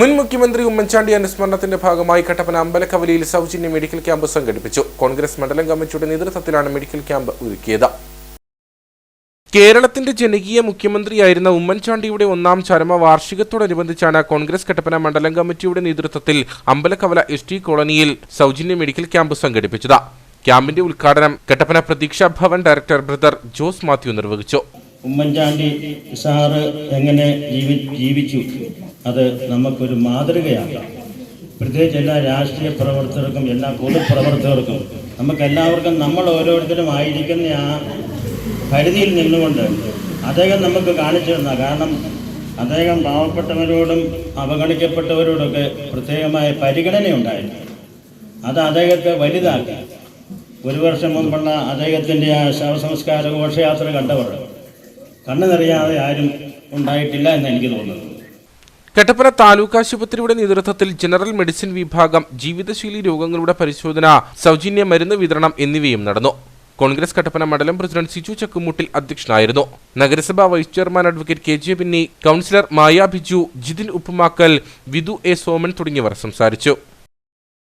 മുൻ മുഖ്യമന്ത്രി ഉമ്മൻചാണ്ടി അനുസ്മരണത്തിന്റെ ഭാഗമായി കട്ടപ്പന അമ്പലക്കവലിയിൽ സൗജന്യ മെഡിക്കൽ ക്യാമ്പ് സംഘടിപ്പിച്ചു. കോൺഗ്രസ് മണ്ഡലം കമ്മിറ്റിയുടെ നേതൃത്വത്തിലാണ് മെഡിക്കൽ ക്യാമ്പ് ഒരുക്കിയത്. കേരളത്തിന്റെ ജനകീയ മുഖ്യമന്ത്രിയായിരുന്ന ഉമ്മൻചാണ്ടിയുടെ ഒന്നാം ചരമ വാർഷികത്തോടനുബന്ധിച്ചാണ് കോൺഗ്രസ് കട്ടപ്പന മണ്ഡലം കമ്മിറ്റിയുടെ നേതൃത്വത്തിൽ അമ്പലക്കവല എസ് ടി കോളനിയിൽ സൗജന്യ മെഡിക്കൽ ക്യാമ്പ് സംഘടിപ്പിച്ചത്. ക്യാമ്പിന്റെ ഉദ്ഘാടനം കട്ടപ്പന പ്രതീക്ഷാ ഭവൻ ഡയറക്ടർ ബ്രദർ ജോസ് മാത്യു നിർവഹിച്ചു. ഉമ്മൻചാണ്ടി സാറ് എങ്ങനെ ജീവി ജീവിച്ചു? അത് നമുക്കൊരു മാതൃകയാണ് പ്രത്യേകിച്ച് എല്ലാ രാഷ്ട്രീയ പ്രവർത്തകർക്കും എല്ലാ പൊതുപ്രവർത്തകർക്കും നമുക്ക് എല്ലാവർക്കും നമ്മൾ ഓരോരുത്തരും ആയിരിക്കുന്ന ആ പരിധിയിൽ നിന്നുകൊണ്ട് അദ്ദേഹം നമുക്ക് കാണിച്ചു തന്ന കാരണം അദ്ദേഹം പാവപ്പെട്ടവരോടും അവഗണിക്കപ്പെട്ടവരോടൊക്കെ പ്രത്യേകമായ പരിഗണനയുണ്ടായിരുന്നു. അത് അദ്ദേഹത്തെ വലുതാക്കി. ഒരു വർഷം മുൻപുള്ള അദ്ദേഹത്തിന്റെ ആ ശവസംസ്കാര ഘോഷയാത്ര കണ്ടവർ കണ്ണു നിറയാതെ ആരും ഉണ്ടായിട്ടില്ല എന്ന് എനിക്ക് തോന്നുന്നു. കട്ടപ്പന താലൂക്ക് ആശുപത്രിയുടെ നേതൃത്വത്തിൽ ജനറൽ മെഡിസിൻ വിഭാഗം ജീവിതശൈലി രോഗങ്ങളുടെ പരിശോധന സൗജന്യ മരുന്ന് വിതരണം എന്നിവയും നടന്നു. കോൺഗ്രസ് കട്ടപ്പന മണ്ഡലം പ്രസിഡന്റ് സിജു ചക്കുമുട്ടിൽ അധ്യക്ഷനായിരുന്നു. നഗരസഭാ vice chairman advocate K J Binny councillor Maya Biju Jithin Uppumakkal Vidhu A Soman തുടങ്ങിയവർ സംസാരിച്ചു.